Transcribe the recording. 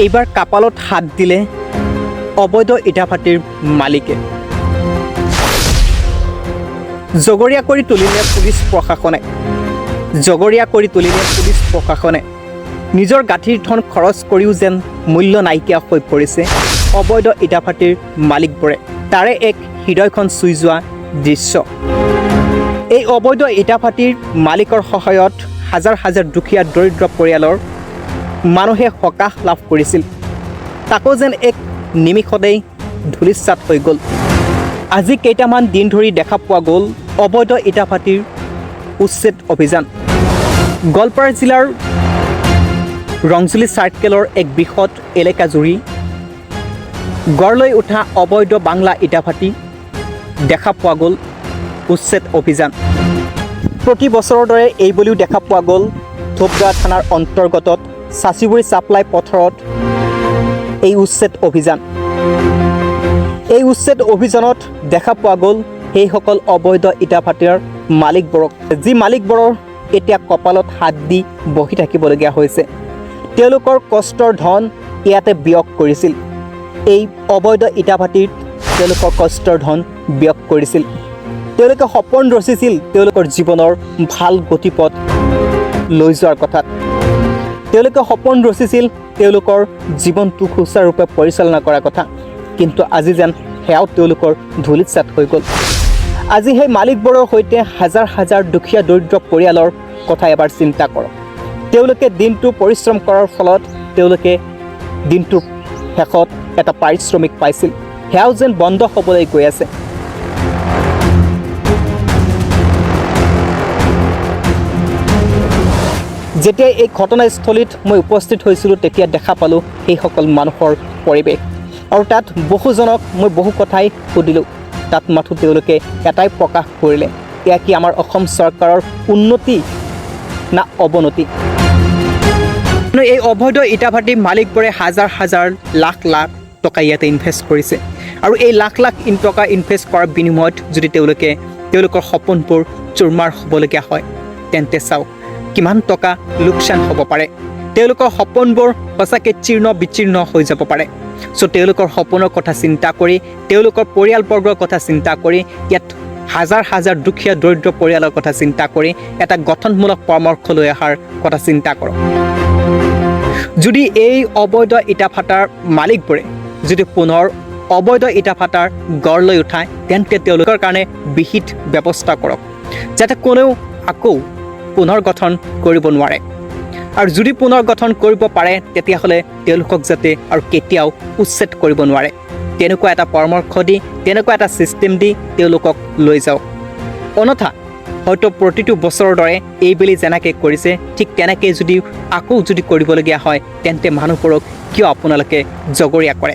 এইবাৰ কপালত হাত দিলে অবৈধ ইটাভাটিৰ মালিকে। জগৰীয়া কৰি তুলিলে পুলিচ প্ৰশাসনে। জগৰীয়া কৰি তুলিলে পুলিচ প্ৰশাসনে। নিজৰ গাঁঠিৰ ধন খৰচ কৰিও যেন মূল্য নাইকিয়া হৈ পৰিছে অবৈধ ইটাভাটিৰ মালিকবোৰে। তাৰে এক হৃদয়খন চুই যোৱা দৃশ্য। এই অবৈধ ইটাভাটিৰ মালিকৰ সহায়ত হাজাৰ হাজাৰ দুখীয়া দৰিদ্ৰ পৰিয়ালৰ মানুহে সকাহ লাভ কৰিছিল। তাকো যেন এক নিমিষতেই ধূলিচাত হৈ গ'ল। আজি কেইটামান দিন ধৰি দেখা পোৱা গ'ল অবৈধ ইটাভাটিৰ উচ্ছেদ অভিযান। গোৱালপাৰা জিলাৰ ৰংজুলি চাৰ্কেলৰ এক বৃহৎ এলেকা জুৰি গঢ় লৈ উঠা অবৈধ বাংলা ইটাভাটি দেখা পোৱা গ'ল উচ্ছেদ অভিযান। প্ৰতি বছৰৰ দৰে এই বুলিও দেখা পোৱা গ'ল ধূপগা থানাৰ অন্তৰ্গত চাচিগুৰি ছাপ্লাই পথাৰত এই উচ্ছেদ অভিযান। এই উচ্ছেদ অভিযানত দেখা পোৱা গ'ল সেইসকল অবৈধ ইটাভাটিৰ মালিকবোৰক যি মালিকবোৰৰ এতিয়া কপালত হাত দি বহি থাকিবলগীয়া হৈছে। তেওঁলোকৰ কষ্টৰ ধন ইয়াতে বিয়োগ কৰিছিল। এই অবৈধ ইটাভাটিত তেওঁলোকৰ কষ্টৰ ধন বিয়োগ কৰিছিল। তেওঁলোকে সপোন ৰচিছিল তেওঁলোকৰ জীৱনৰ ভালো গতিপথ লৈ যোৱাৰ কথাত। তেওঁলোকে সপোন ৰচিছিল তেওঁলোকৰ জীৱনটো সুচাৰুৰূপে পৰিচালনা কৰাৰ কথা। কিন্তু আজি যেন সেয়াও তেওঁলোকৰ ধূলিচাত হৈ গ'ল। আজি সেই মালিকবোৰৰ সৈতে হাজাৰ হাজাৰ দুখীয়া দৰিদ্ৰ পৰিয়ালৰ কথা এবাৰ চিন্তা কৰক। তেওঁলোকে দিনটো পৰিশ্ৰম কৰাৰ ফলত তেওঁলোকে দিনটোৰ শেষত এটা পাৰিশ্ৰমিক পাইছিল। সেয়াও যেন বন্ধ হ'বলৈ গৈ আছে। যেতিয়া এই ঘটনাস্থলীত মই উপস্থিত হৈছিলোঁ, তেতিয়া দেখা পালোঁ সেইসকল মানুহৰ পৰিৱেশ। আৰু তাত বহুজনক মই বহু কথাই সুধিলোঁ। তাত মাথো তেওঁলোকে এটাই প্ৰকাশ কৰিলে, এয়া কি আমাৰ অসম চৰকাৰৰ উন্নতি না অৱনতি? এই অবৈধ ইটাভাটিৰ মালিকবোৰে হাজাৰ হাজাৰ লাখ লাখ টকা ইয়াতে ইনভেষ্ট কৰিছে। আৰু এই লাখ লাখ ইন টকা ইনভেষ্ট কৰাৰ বিনিময়ত যদি তেওঁলোকে, তেওঁলোকৰ সপোনবোৰ চুৰমাৰ হ'বলগীয়া হয়, তেন্তে চাওক। কিমান টকা লোকচান হ'ব পাৰে। তেওঁলোকৰ সপোনবোৰ সঁচাকৈ চীৰ্ণ বিচীৰ্ণ হৈ যাব পাৰে। চ' তেওঁলোকৰ সপোনৰ কথা চিন্তা কৰি, তেওঁলোকৰ পৰিয়ালবৰ্গৰ কথা চিন্তা কৰি, ইয়াত হাজাৰ হাজাৰ দুখীয়া দৰিদ্ৰ পৰিয়ালৰ কথা চিন্তা কৰি, এটা গঠনমূলক পৰামৰ্শ লৈ অহাৰ কথা চিন্তা কৰক। যদি এই অবৈধ ইটাভাটাৰ মালিকবোৰে যদি পুনৰ অবৈধ ইটাভাটাৰ গঢ় লৈ উঠায়, তেন্তে তেওঁলোকৰ কাৰণে বিহিত ব্যৱস্থা কৰক। যাতে কোনেও আকৌ পুনৰ গঠন কৰিব নোৱাৰে। আৰু যদি পুনৰ গঠন কৰিব পাৰে, তেতিয়াহ'লে তেওঁলোকক যাতে আৰু কেতিয়াও উচ্ছেদ কৰিব নোৱাৰে। তেনেকুৱা এটা পৰামৰ্শ দি, তেনেকুৱা এটা ছিষ্টেম দি তেওঁলোকক লৈ যাওক অন্যথা, হয়তো প্ৰতিটো বছৰৰ দৰে এইবেলি যেনেকৈ কৰিছে, ঠিক তেনেকৈ যদি আকৌ যদি কৰিবলগীয়া হয়, তেন্তে মানুহবোৰক কিয় আপোনালোকে জগৰীয়া কৰে?